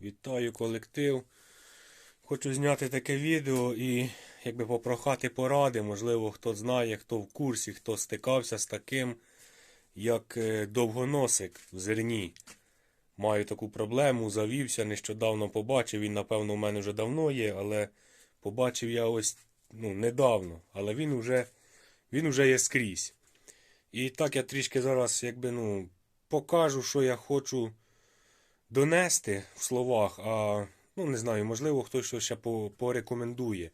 Вітаю колектив. Хочу зняти таке відео і якби попрохати поради. Можливо, хто знає, хто в курсі, хто стикався з таким, як е, довгоносик в зерні. Маю таку проблему, завівся, нещодавно побачив. Він, напевно, у мене вже давно є, але побачив я ось ну, недавно. Але він вже, він вже є скрізь. І так я трішки зараз якби, ну, покажу, що я хочу донести в словах, а ну не знаю, можливо, хтось щось ще порекомендує.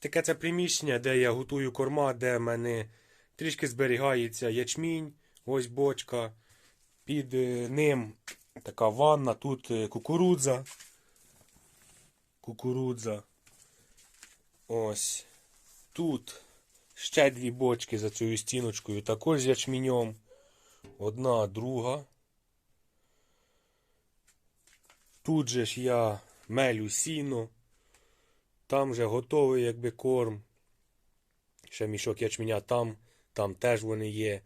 Таке це приміщення, де я готую корма, де в мене трішки зберігається ячмінь, ось бочка. Під е, ним така ванна, тут е, кукурудза. Кукурудза. Ось. Тут ще дві бочки за цією стіночкою, також з ячміньом. Одна, друга. Тут же ж я мелю сіно. Там же готовий якби корм. Ще мішок ячменя там, там теж вони є.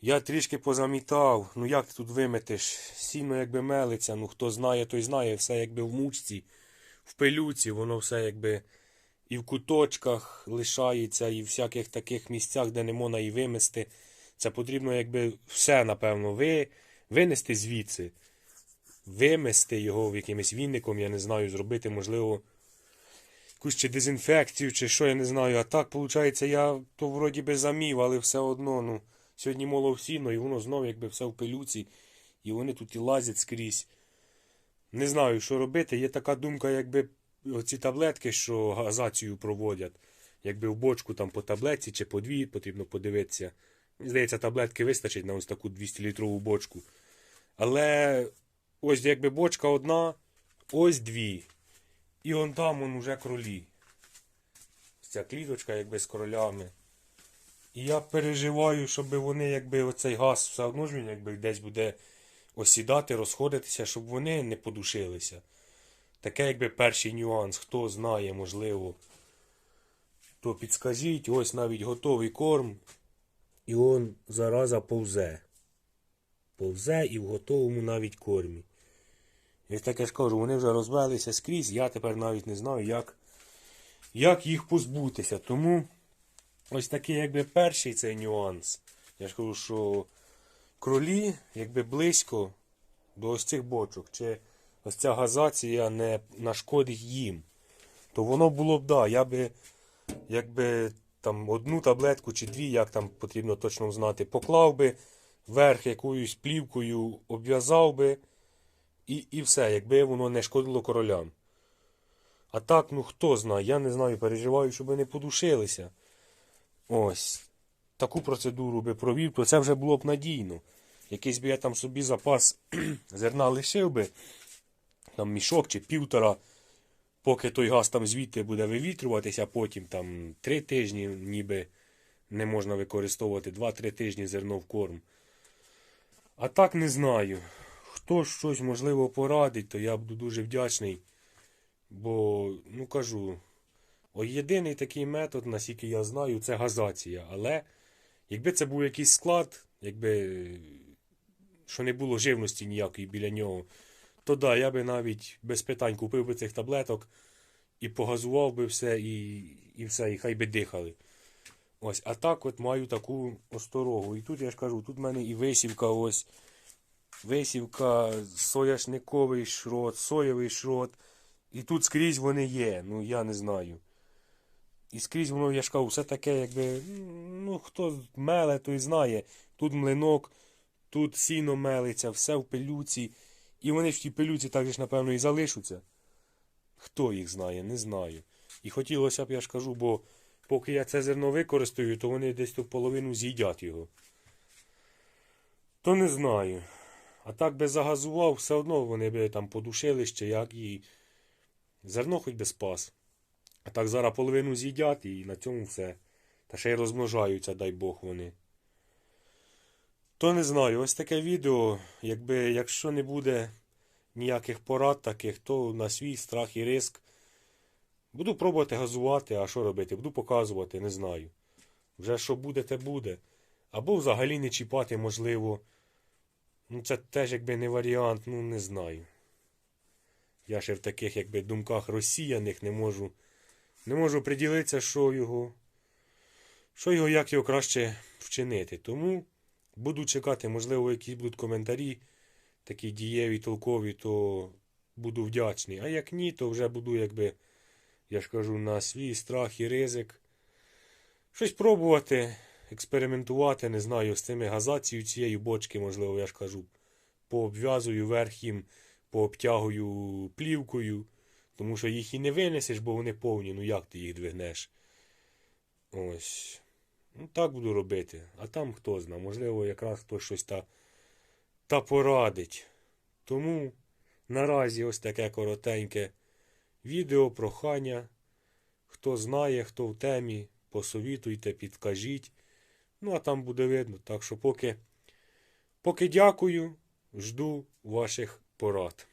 Я трішки позамітав. Ну як ти тут виметиш? Сіно якби мелиться. Ну хто знає, той знає. Все якби в мучці, в пилюці, воно все якби і в куточках лишається, і в всяких таких місцях, де не можна і вимести. Це потрібно якби все, напевно, ви, винести звідси вимести його в якимось вінником, я не знаю, зробити, можливо, якусь чи дезінфекцію, чи що, я не знаю. А так, виходить, я то вроді би замів, але все одно, ну, сьогодні молов сіно, і воно знов якби все в пилюці, і вони тут і лазять скрізь. Не знаю, що робити. Є така думка, якби оці таблетки, що газацію проводять, якби в бочку там по таблетці чи по дві потрібно подивитися. Здається, таблетки вистачить на ось таку 200-літрову бочку. Але ось якби бочка одна, ось дві. І он там он уже кролі. Ця кліточка якби з кролями. І я переживаю, щоб вони якби оцей газ все одно ж він якби десь буде осідати, розходитися, щоб вони не подушилися. Таке якби перший нюанс. Хто знає, можливо, то підскажіть, ось навіть готовий корм. І он зараза повзе. Повзе і в готовому навіть кормі. Я ж кажу, вони вже розвелися скрізь, я тепер навіть не знаю, як, як їх позбутися. Тому ось такий якби перший цей нюанс. Я ж кажу, що кролі якби близько до ось цих бочок, чи ось ця газація не нашкодить їм, то воно було б, да, я би якби там одну таблетку чи дві, як там потрібно точно знати, поклав би верх якоюсь плівкою, обв'язав би і, і все, якби воно не шкодило королям. А так, ну хто знає, я не знаю, переживаю, щоб не подушилися. Ось. Таку процедуру би провів, то це вже було б надійно. Якийсь би я там собі запас зерна лишив би, там мішок чи півтора, поки той газ там звідти буде вивітрюватися, потім там три тижні ніби не можна використовувати, два-три тижні зерно в корм. А так не знаю. Хто щось можливо порадить, то я буду дуже вдячний. Бо, ну кажу, єдиний такий метод, наскільки я знаю, це газація. Але якби це був якийсь склад, якби що не було живності ніякої біля нього, то да, я би навіть без питань купив би цих таблеток і погазував би все, і, і все, і хай би дихали. Ось, а так от маю таку осторогу. І тут я ж кажу, тут в мене і висівка ось. Висівка, сояшниковий шрот, соєвий шрот. І тут скрізь вони є, ну я не знаю. І скрізь воно, я ж кажу, все таке, якби, ну хто меле, той знає. Тут млинок, тут сіно мелиться, все в пилюці. І вони в тій пилюці так же ж, напевно, і залишаться. Хто їх знає, не знаю. І хотілося б, я ж кажу, бо поки я це зерно використаю, то вони десь ту половину з'їдять його. То не знаю. А так би загазував, все одно вони би там подушили ще як і зерно хоч би спас. А так зараз половину з'їдять і на цьому все. Та ще й розмножаються, дай Бог вони. То не знаю, ось таке відео. Якби, якщо не буде ніяких порад таких, то на свій страх і риск. Буду пробувати газувати, а що робити? Буду показувати, не знаю. Вже що буде, те буде. Або взагалі не чіпати, можливо. Ну, це теж якби не варіант, ну не знаю. Я ще в таких якби думках розсіяних не можу. Не можу приділитися, що його. Що його, як його краще вчинити. Тому буду чекати, можливо, якісь будуть коментарі, такі дієві, толкові, то буду вдячний. А як ні, то вже буду, якби, я ж кажу, на свій страх і ризик. Щось пробувати, експериментувати, не знаю, з цими газацією цієї бочки, можливо, я ж кажу, пообв'язую верх їм, пообтягую плівкою, тому що їх і не винесеш, бо вони повні, ну як ти їх двигнеш? Ось. Ну, так буду робити. А там хто зна, можливо, якраз хтось щось та, та порадить. Тому наразі ось таке коротеньке відео, прохання. Хто знає, хто в темі, посовітуйте, підкажіть. Ну, а там буде видно. Так що поки, поки дякую, жду ваших порад.